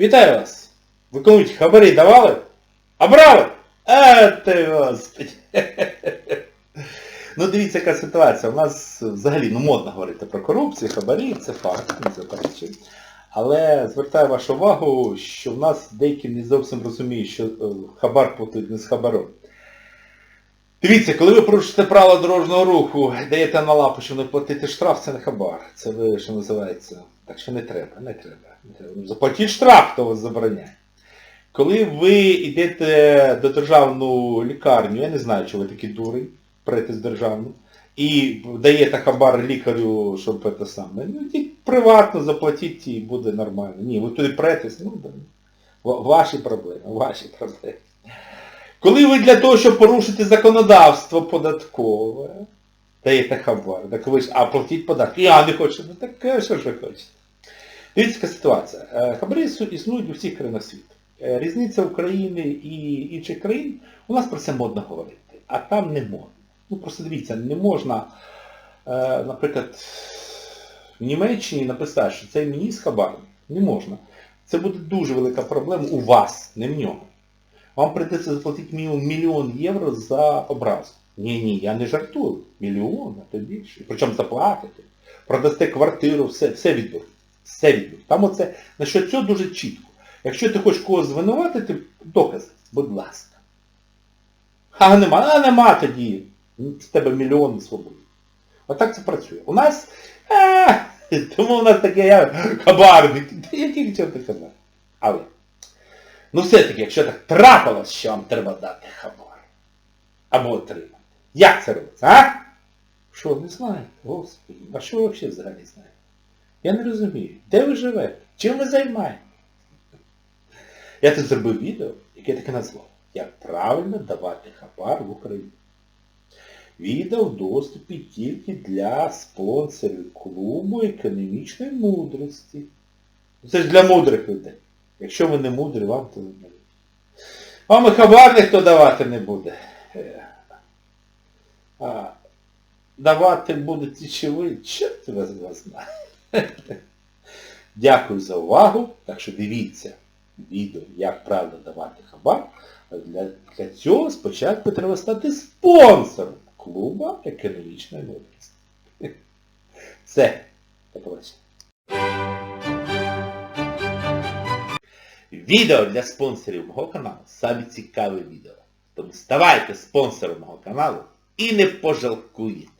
Вітаю вас! Ви комусь хабарі давали? А брали? А ти господи. Ну дивіться, яка ситуація. У нас взагалі ну, модно говорити про корупцію, хабарі, це факт, не заперечую. Але звертаю вашу увагу, що в нас деякі не зовсім розуміють, що е, хабар платить не з хабаром. Дивіться, коли ви порушите правила дорожнього руху, даєте на лапу, що не платити штраф, це не хабар. Це ви, що називається. Так що не треба, не треба. Заплатіть штраф, хто вас забороняє. Коли ви йдете до державну лікарню, я не знаю, чи ви такі дурень, з державну, і даєте хабар лікарю, щоб це саме. Ну, йдіть приватно заплатіть і буде нормально. Ні, ви туди претесь, ну, да. Ваші проблеми, ваші проблеми. Коли ви для того, щоб порушити законодавство податкове, даєте хабар, так ви ж, а платіть податки. Я не хочу, ну так е, що ж ви хочете? Дивіться, яка ситуація. Е, Хабарі існують у всіх країнах світу. Е, Різниця України і інших країн, у нас про це модно говорити, а там не модно. Ну просто дивіться, не можна, е, наприклад, в Німеччині написати, що цей міністр хабарник. Не можна. Це буде дуже велика проблема у вас, не в нього. Вам прийдеться заплатити мінімум мільйон євро за образу. Ні, ні, я не жартую. Мільйон, а то більше. Причому заплатите. Продасте квартиру, все, все відберуть. Все відберуть. Там оце, насчет цього дуже чітко. Якщо ти хочеш когось звинуватити, докази, будь ласка. А нема, а нема тоді. З тебе мільйони свободи. Отак це працює. У нас, а, тому у нас таке я хабарник. Та який чорти хабар? Але. Ну все-таки, якщо так трапилось, що вам треба дати хабар. Або отримати. Як це робиться, а? Що, не знаєте? Господи, а що ви взагалі взагалі знаєте? Я не розумію. Де ви живете? Чим ви займаєтесь? Я тут зробив відео, яке таке назвав. Як правильно давати хабар в Україні. Відео в доступі тільки для спонсорів клубу економічної мудрості. Це ж для мудрих людей. Якщо ви не мудрі, вам то не буде. Вам і хабар ніхто давати не буде. Е, А давати будуть ті чи ви, чорт вас знає. Дякую за увагу. Так що дивіться відео, як правильно давати хабар. Для, для цього спочатку треба стати спонсором клуба економічної мудрості. Все. До побачення. Відео для спонсорів мого каналу саме цікаве відео. Тому ставайте спонсором мого каналу і не пожалкуєте.